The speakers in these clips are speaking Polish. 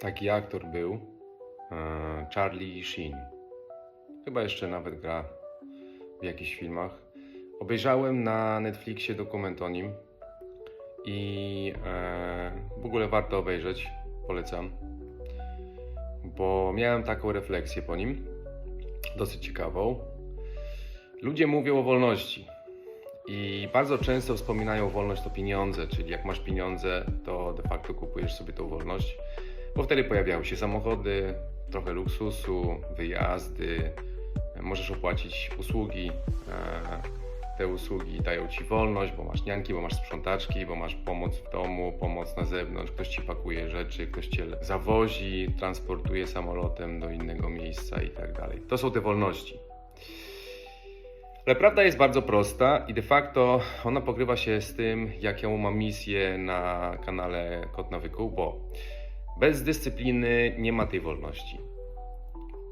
Taki aktor był e, Charlie Sheen. Chyba jeszcze nawet gra w jakichś filmach. Obejrzałem na Netflixie dokument o nim i e, w ogóle warto obejrzeć. Polecam. Bo miałem taką refleksję po nim, dosyć ciekawą. Ludzie mówią o wolności i bardzo często wspominają wolność to pieniądze, czyli jak masz pieniądze, to de facto kupujesz sobie tą wolność, bo wtedy pojawiały się samochody, trochę luksusu, wyjazdy, możesz opłacić usługi. e, Te usługi dają ci wolność, bo masz nianki, bo masz sprzątaczki, bo masz pomoc w domu, pomoc na zewnątrz, ktoś ci pakuje rzeczy, ktoś cię zawozi, transportuje samolotem do innego miejsca i tak dalej. To są te wolności. Ale prawda jest bardzo prosta i de facto ona pokrywa się z tym, jaką mam misję na kanale Kot Nawyku, bo bez dyscypliny nie ma tej wolności.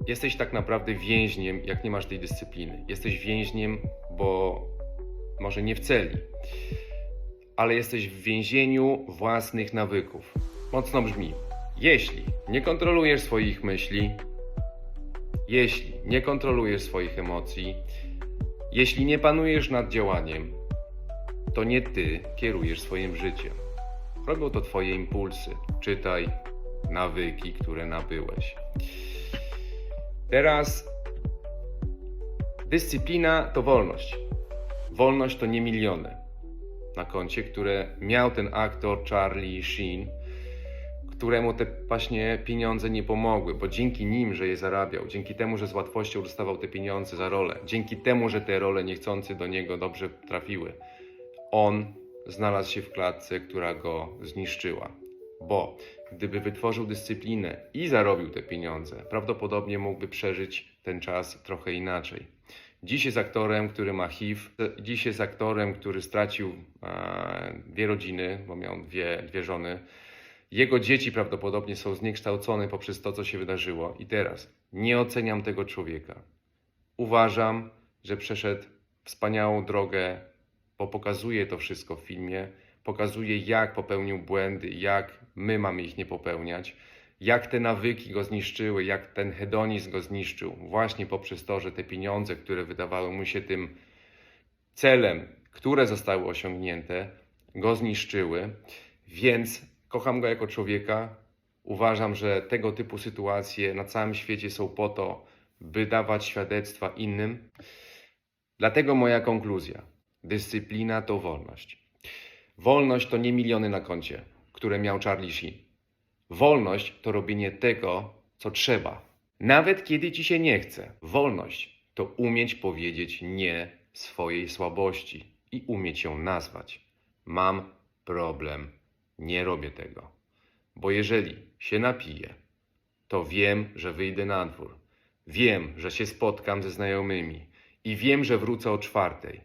Jesteś tak naprawdę więźniem, jak nie masz tej dyscypliny. Jesteś więźniem, bo może nie w celi, ale jesteś w więzieniu własnych nawyków. Mocno brzmi. Jeśli nie kontrolujesz swoich myśli, jeśli nie kontrolujesz swoich emocji, jeśli nie panujesz nad działaniem, to nie ty kierujesz swoim życiem. Robią to twoje impulsy. Czytaj nawyki, które nabyłeś. Teraz dyscyplina to wolność. Wolność to nie miliony na koncie, które miał ten aktor Charlie Sheen, któremu te właśnie pieniądze nie pomogły, bo dzięki nim, że je zarabiał, dzięki temu, że z łatwością dostawał te pieniądze za rolę, dzięki temu, że te role niechcący do niego dobrze trafiły, on znalazł się w klatce, która go zniszczyła. Bo gdyby wytworzył dyscyplinę i zarobił te pieniądze, prawdopodobnie mógłby przeżyć ten czas trochę inaczej. Dziś jest aktorem, który ma HIV, dziś jest aktorem, który stracił e, dwie rodziny, bo miał dwie, dwie żony. Jego dzieci prawdopodobnie są zniekształcone poprzez to, co się wydarzyło. I teraz nie oceniam tego człowieka. Uważam, że przeszedł wspaniałą drogę, bo pokazuje to wszystko w filmie. Pokazuje, jak popełnił błędy, jak my mamy ich nie popełniać, jak te nawyki go zniszczyły, jak ten hedonizm go zniszczył, właśnie poprzez to, że te pieniądze, które wydawały mu się tym celem, które zostały osiągnięte, go zniszczyły. Więc kocham go jako człowieka. Uważam, że tego typu sytuacje na całym świecie są po to, by dawać świadectwa innym. Dlatego moja konkluzja: dyscyplina to wolność. Wolność to nie miliony na koncie, które miał Charlie Sheen. Wolność to robienie tego, co trzeba, nawet kiedy ci się nie chce. Wolność to umieć powiedzieć nie swojej słabości i umieć ją nazwać. Mam problem, nie robię tego. Bo jeżeli się napiję, to wiem, że wyjdę na dwór. Wiem, że się spotkam ze znajomymi i wiem, że wrócę o czwartej.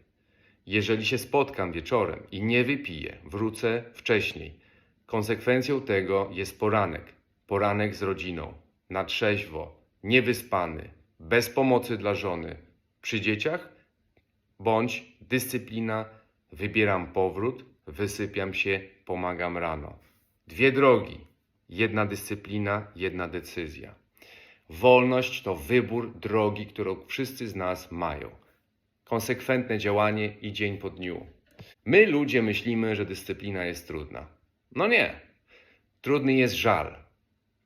Jeżeli się spotkam wieczorem i nie wypiję, wrócę wcześniej. Konsekwencją tego jest poranek. Poranek z rodziną, na trzeźwo, niewyspany, bez pomocy dla żony. Przy dzieciach bądź dyscyplina, wybieram powrót, wysypiam się, pomagam rano. Dwie drogi, jedna dyscyplina, jedna decyzja. Wolność to wybór drogi, którą wszyscy z nas mają. Konsekwentne działanie i dzień po dniu. My ludzie myślimy, że dyscyplina jest trudna. No nie. Trudny jest żal.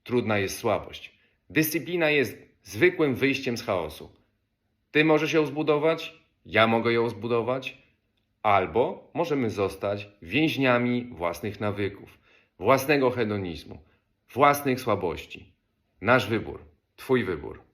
Trudna jest słabość. Dyscyplina jest zwykłym wyjściem z chaosu. Ty możesz ją zbudować, ja mogę ją zbudować, albo możemy zostać więźniami własnych nawyków, własnego hedonizmu, własnych słabości. Nasz wybór, Twój wybór.